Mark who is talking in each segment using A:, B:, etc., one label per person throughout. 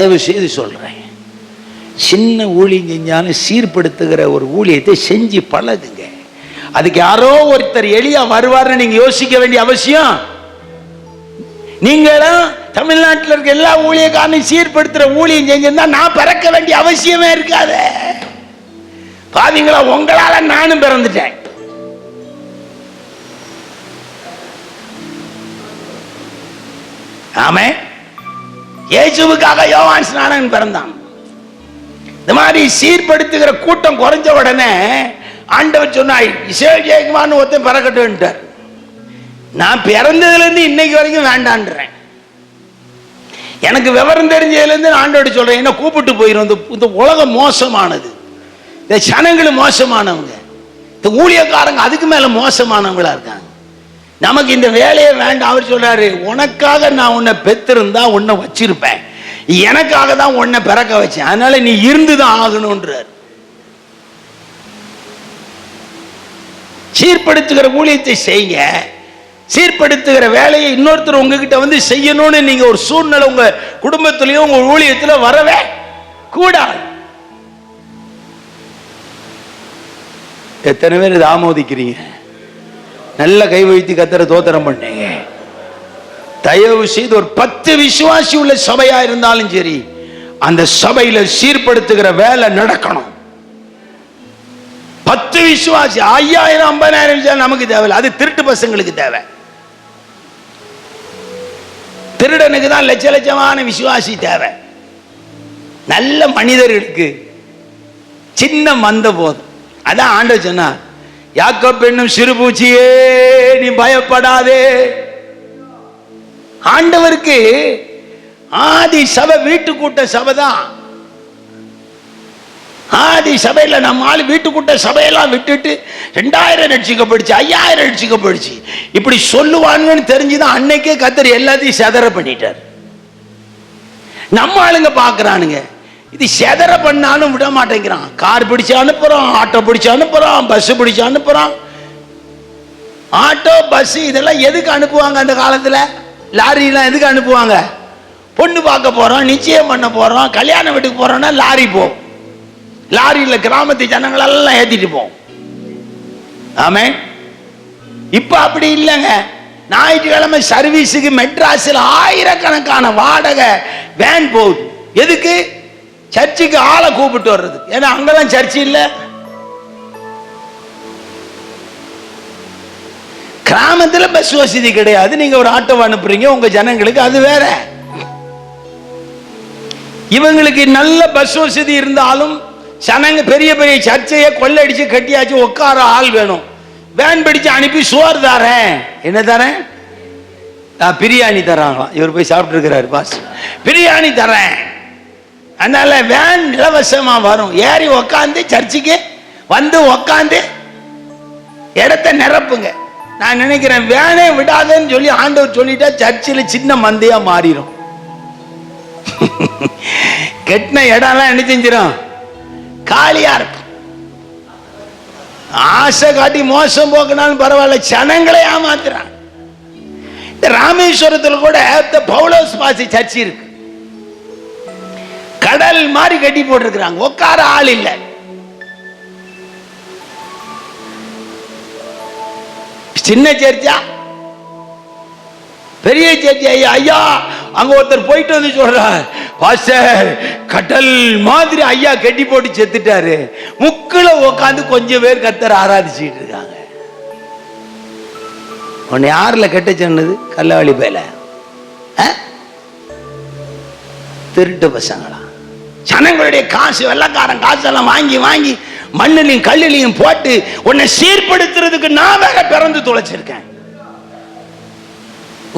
A: தயவு செய்து சொல்கிறேன் சின்ன ஊழியம் செஞ்சாலும் சீர்படுத்துகிற ஒரு ஊழியத்தை செஞ்சு பழகுங்க. அதுக்கு யாரோ ஒருத்தர் எளியா வருவார்னு நீங்க யோசிக்க வேண்டிய அவசியம். நீங்களும் தமிழ்நாட்டில் இருக்க எல்லா ஊழியக்காரனையும் சீர்படுத்துற ஊழியம் செஞ்சிருந்தா நான் பிறக்க வேண்டிய அவசியமே இருக்காது. பாத்தீங்களா உங்களால நானும் பிறந்துட்டேன். ஆமே இயேசுவுக்காக யோவான் ஸ்நானன் பிறந்தான். இந்த மாதிரி சீர்படுத்துகிற கூட்டம் குறைஞ்ச உடனே ஆண்டவர் சொன்னாய் இசேல் ஜெயக்குமார்னு ஒருத்தன் பிறக்கட்டும்ட்டார். நான் பிறந்ததுலேருந்து இன்னைக்கு வரைக்கும் வேண்டான்றேன். எனக்கு விவரம் தெரிஞ்சதுல இருந்து நான் ஆண்டோட சொல்றேன் என்ன கூப்பிட்டு போயிடும் இந்த இந்த உலகம் மோசமானது. இந்த ஜனங்களும் மோசமானவங்க. இந்த ஊழியக்காரங்க அதுக்கு மேல மோசமானவங்களா இருக்காங்க. நமக்கு இந்த வேலையை வேண்டாம் அவர் சொல்றாரு உனக்காக நான் உன்னை பெத்திருந்தா உன்னை வச்சிருப்பேன். எனக்காக தான் உன்னை பிறக்க வச்சேன். அதனால நீ இருந்துதான் ஆகணும்ன்றார். சீர்படுத்துகிற ஊழியத்தை செய்யுங்க. சீர்படுத்துகிற வேலையை இன்னொருத்தர் உங்ககிட்ட வந்து செய்யணும்னு நீங்க ஒரு சூழ்நிலை உங்க குடும்பத்திலயும் உங்க ஊழியத்துல வரவே கூடாது. எத்தனை பேர் இதை ஆமோதிக்கிறீங்க? நல்ல கை வைத்து கத்துற தோத்திரம் பண்ணீங்க. தயவு செய்து ஒரு பத்து விசுவாசி உள்ள சபையா இருந்தாலும் சரி அந்த சபையில சீர்படுத்துகிற வேலை நடக்கணும். பத்து விசுவாசி ஐயாயிரம் ஐம்பதாயிரம் நமக்கு தேவையில்லை. அது திருட்டு பசங்களுக்கு தேவை. திருடனுக்கு தான் லட்ச லட்சமான விசுவாசி தேவை. நல்ல மனிதர்களுக்கு சின்ன மந்த போதும். அதான் ஆண்டவர் சொன்னார் யாக்க பெண்ணும் சிறுபூச்சியே நீ பயப்படாதே. ஆண்டவருக்கு ஆதி சபை வீட்டு கூட்ட சபை தான். ஆதி சபையில நம்ம ஆள் வீட்டுக்குட்ட சபையெல்லாம் விட்டுட்டு ரெண்டாயிரம் ரட்சிக்கப்படுச்சு ஐயாயிரம் ரட்சிக்கப்படுச்சு இப்படி சொல்லுவாங்கன்னு தெரிஞ்சுதான் அன்னைக்கே கத்தர் எல்லாத்தையும் செதற பண்ணிட்டார். நம்ம ஆளுங்க பாக்குறானுங்க இது செதற பண்ணாலும் விட மாட்டேங்கிறான். கார் பிடிச்சு அனுப்புறோம் ஆட்டோ பிடிச்சு அனுப்புறோம் பஸ் பிடிச்சு அனுப்புறோம் ஆட்டோ பஸ் இதெல்லாம் எதுக்கு அனுப்புவாங்க அந்த காலத்தில்? லாரிலாம் எதுக்கு அனுப்புவாங்க? பொண்ணு பார்க்க போறோம் நிச்சயம் பண்ண போறோம் கல்யாண வீட்டுக்கு போறோம்னா லாரி போகும் லாரியில கிராமத்து ஜனங்களெல்லாம் ஏத்திட்டு போவோம் ஆமே இப்ப அப்படி இல்லைங்க. ஞாயிற்றுக்கிழமை சர்வீஸுக்கு மெட்ராஸில் ஆயிரக்கணக்கான வாடகை வேன் போகுது. எதுக்கு? சர்ச்சுக்கு ஆளை கூப்பிட்டு வர்றது ஏன்னா அங்கெல்லாம் சர்ச்சு இல்லை. கிராமத்தில் பஸ் வசதி கிடையாது. நீங்க ஒரு ஆட்டோ அனுப்புறீங்க உங்க ஜனங்களுக்கு அது வேற. இவங்களுக்கு நல்ல பஸ் வசதி இருந்தாலும் ஜனங்க பெரிய பெரிய சர்ச்சையை கொள்ளடிச்சு கட்டியாச்சு உட்கார ஆள் வேணும். வேன் பிடிச்சு அனுப்பி சோறு தரேன். என்ன தரேன்? பிரியாணி தராங்களாம். இவர் போய் சாப்பிட்டு இருக்கிறாரு பாஸ் பிரியாணி தரேன். அதனால வேன் இலவசமா வரும். ஏறி உக்காந்து சர்ச்சுக்கு வந்து உக்காந்து இடத்த நிரப்புங்க. நான் நினைக்கிறேன் வேனே விடாதேன்னு சொல்லி ஆண்டவர் சொல்லிட்டா சர்ச்சில் சின்ன மந்தையா மாறிடும் கெட்டின இடம்லாம் என்ன செஞ்சிடும் காலியா இருக்கும். ஆசை காட்டி மோசம் போக்குனாலும் பரவாயில்ல ஜனங்களை ஏமாத்துறான் ராமேஸ்வரத்தில் கூட பவுலோஸ் பாசி சர்ச் இருக்கு. கடல் மாதிரி கட்டி போட்டிருக்கிறாங்க. உட்கார ஆள் இல்லை. சின்ன சேர்ச்சா பெரிய சேர்ச்சி ஐயா ஐயா அங்க ஒருத்தர் போயிட்டு வந்து சொல்றார் பாஸ்டர் கடல் மாதிரி ஐயா கட்டி போட்டு செத்துட்டாரு. முக்கில உட்காந்து கொஞ்சம் பேர் கத்தர் ஆராதிச்சுட்டு இருக்காங்க. உன்னை யாருல கெட்ட சொன்னது? கல்லவாளி பேல. திருட்டு பசங்களா? ஜனங்களுடைய காசு வெள்ளக்காரன் காசெல்லாம் வாங்கி வாங்கி மண்ணிலையும் கல்லிலையும் போட்டு உன்னை சீர்படுத்துறதுக்கு நான் வேற பிறந்து தொலைச்சிருக்கேன்.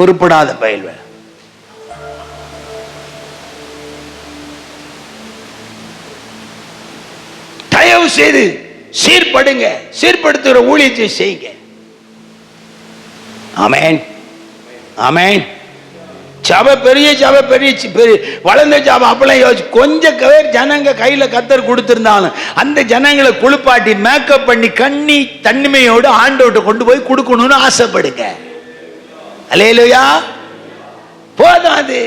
A: உருப்படாத பயில்வே தயவு செய்து சீர்படுங்க சீர்படுத்துகிற ஊழியத்தை செய்யுங்க. அமேன் அமேன் சபை பெரிய சபை பெரிய சி- பெரிய வளர்ந்த சபை அப்பெல்லாம் யோசிச்சு கொஞ்சம் பேர் ஜனங்க கையில் கத்தர் கொடுத்துருந்தாலும் அந்த ஜனங்களை குளிப்பாட்டி மேக்கப் பண்ணி கண்ணி தன்மையோடு ஆண்டோட்ட கொண்டு போய் கொடுக்கணும்னு ஆசைப்படுங்க. அலையிலையா போதும் அது.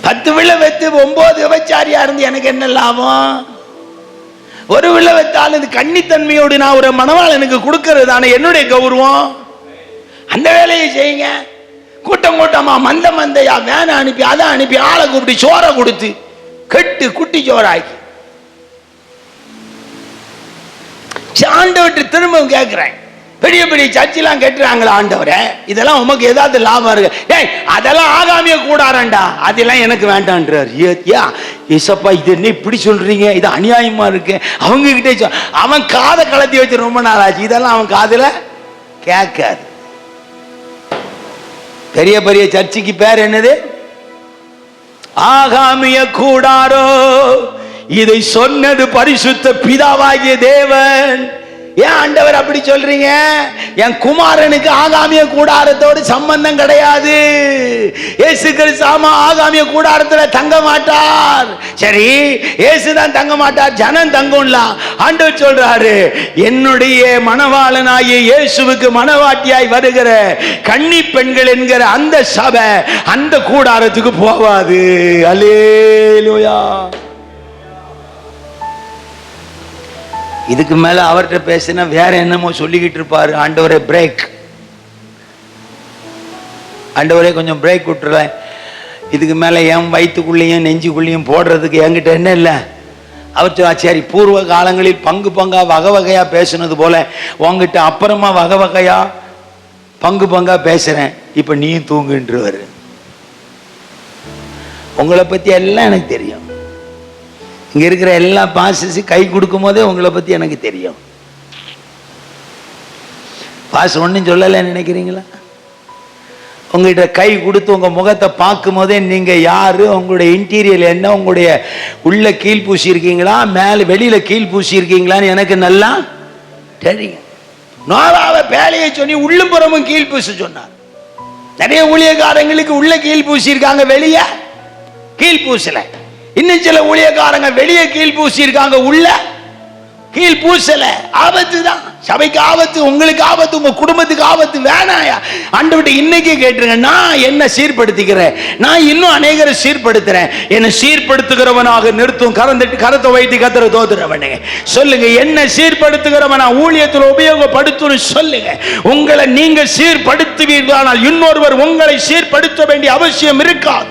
A: பத்து விழை வைத்து ஒன்பது விபச்சாரியா இருந்து எனக்கு என்ன லாபம்? ஒரு விழை வைத்தாலும் இது கன்னித்தன்மையோடு நான் ஒரு மணவாளனுக்கு கொடுக்கறது ஆனால் என்னுடைய கௌரவம்? அந்த வேலையை செய்யுங்க. கூட்டம் கூட்டமா மந்த மந்தையா வேனை அனுப்பி அதை அனுப்பி ஆளை கூப்பிட்டு சோறை கொடுத்து கெட்டு குட்டி சோறாக்கி. ஆண்டவர்கிட்ட திரும்ப கேட்கிறேன் பெரிய பெரிய சர்ச்செல்லாம் கேட்டுறாங்களா ஆண்டவரே இதெல்லாம் உமக்கு ஏதாவது லாபம் இருக்கு. ஏய் அதெல்லாம் ஆகாமிய கூடாரண்டா அதெல்லாம் எனக்கு வேண்டான்றார். ஏத்தியா ஏசப்பா இது என்ன இப்படி சொல்றீங்க? இது அநியாயமா இருக்கு. அவங்க கிட்டே அவன் காதை கலத்தி வச்சு ரொம்ப நாள் ஆச்சு இதெல்லாம் அவன் காதில் கேட்காது. பெரிய பெரிய சர்ச்சுக்கு பேர் என்னது? ஆகாமிய கூடாரோ. இதை சொன்னது பரிசுத்த பிதாவாகிய தேவன். ஏன் ஆண்டவர் அப்படி சொல்றீங்க? என் குமாரனுக்கு ஆகாமிய கூடாரத்தோடு சம்பந்தம் கிடையாது. இயேசு கிறிஸ்தாமா ஆகாமிய கூடாரத்துல தங்க மாட்டார். சரி இயேசு தான் தங்க மாட்டார் ஜனம் தங்கும்லாம் ஆண்டவர் சொல்றாரு என்னுடைய மணவாளனாகிய இயேசுவுக்கு மணவாட்டியாய் வருகிற கன்னி பெண்கள் என்கிற அந்த சபை அந்த கூடாரத்துக்கு போவாது. அல்லேலூயா. இதுக்கு மேல அவர்கிட்ட பேசினா வேற என்னமோ சொல்லிக்கிட்டு இருப்பாரு. ஆண்டவரே பிரேக் ஆண்டவரே கொஞ்சம் பிரேக் விட்டுறேன் இதுக்கு மேல என் வயிற்றுக்குள்ளேயும் நெஞ்சுக்குள்ளேயும் போடுறதுக்கு என்கிட்ட என்ன இல்லை? அவர் சரி பூர்வ காலங்களில் பங்கு பங்கா வகை வகையா பேசுனது போல உங்ககிட்ட அப்புறமா வகை வகையா பங்கு பங்கா பேசுறேன். இப்ப நீயும் தூங்குன்றவர். உங்களை பத்தி எல்லாம் எனக்கு தெரியும். இங்கே இருக்கிற எல்லா பாசஸும் கை கொடுக்கும் போதே உங்களை பற்றி எனக்கு தெரியும். பாஸ் ஒன்றும் சொல்லலைன்னு நினைக்கிறீங்களா? உங்கள்கிட்ட கை கொடுத்து உங்கள் முகத்தை பார்க்கும் போதே நீங்கள் யார் உங்களுடைய இன்டீரியர் என்ன உங்களுடைய உள்ளே கீழ் பூசியிருக்கீங்களா மேலே வெளியில் கீழ் பூசியிருக்கீங்களான்னு எனக்கு நல்லா தெரியும். நோவாவை பேலையை சொல்லி உள்ளும் புறமும் கீழ் பூச சொன்னார். நிறைய ஊழியக்காரங்களுக்கு உள்ள கீழ் பூசியிருக்காங்க வெளியே கீழ் பூசலை. இன்னும் சில ஊழியக்காரங்க வெளியே கீழ் பூசி இருக்காங்க உள்ள கீழ் பூசல. ஆபத்து தான். சபைக்கு ஆபத்து உங்களுக்கு ஆபத்து உங்க குடும்பத்துக்கு ஆபத்து வேணாயா? விட்டு இன்றைக்கி கேட்டுருங்க நான் என்ன சீர்படுத்திக்கிறேன்? நான் இன்னும் அநேகரை சீர்படுத்துறேன். என்னை சீர்படுத்துகிறவனாக நிறுத்தும் கறந்துட்டு கரத்தை வைத்து கத்துற தோத்துறவனுங்க சொல்லுங்க என்ன சீர்படுத்துகிறவனா ஊழியத்தில் உபயோகப்படுத்தும் சொல்லுங்க. உங்களை நீங்க சீர்படுத்துவீர்களானால் இன்னொருவர் உங்களை சீர்படுத்த வேண்டிய அவசியம் இருக்காது.